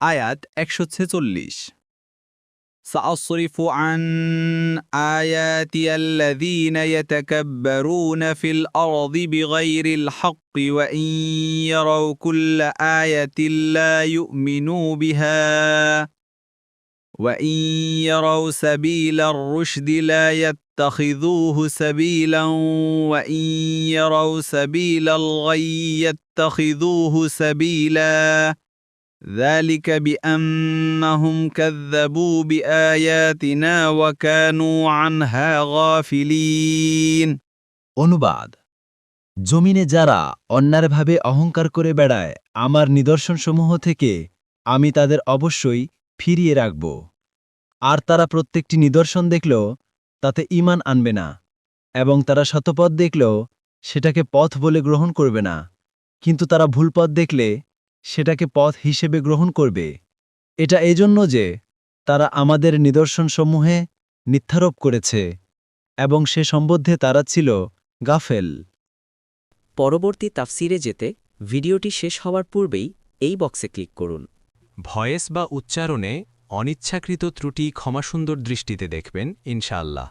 আয়াত একশো ছেচল্লিশ سأصرف عن آياتي الذين يتكبرون في الأرض بغير الحق وإن يروا كل آية لا يؤمنوا بها وإن يروا سبيل الرشد لا يتخذوه سبيلا وإن يروا سبيل الغي يتخذوه سبيلا ذلك بأنهم كذبوا بآياتنا وكانوا عنها غافلين অনুবাদ জমিনে যারা অন্যায়ভাবে অহংকার করে বেড়ায় আমার নিদর্শনসমূহ থেকে আমি তাদের অবশ্যই ফিরিয়ে রাখব আর তারা প্রত্যেকটি নিদর্শন দেখলেও তাতে ঈমান আনবে না এবং তারা শতপথ দেখলেও সেটাকে পথ বলে গ্রহণ করবে না কিন্তু তারা ভুল পথ দেখলে সেটাকে পথ হিসেবে গ্রহণ করবে। এটা এজন্য যে তারা আমাদের নিদর্শনসমূহে মিথ্যারোপ করেছে এবং সে সম্বন্ধে তারা ছিল গাফেল। পরবর্তী তাফসিরে যেতে ভিডিওটি শেষ হওয়ার পূর্বেই এই বক্সে ক্লিক করুন। ভয়েস বা উচ্চারণে অনিচ্ছাকৃত ত্রুটি ক্ষমাসুন্দর দৃষ্টিতে দেখবেন ইনশাআল্লাহ।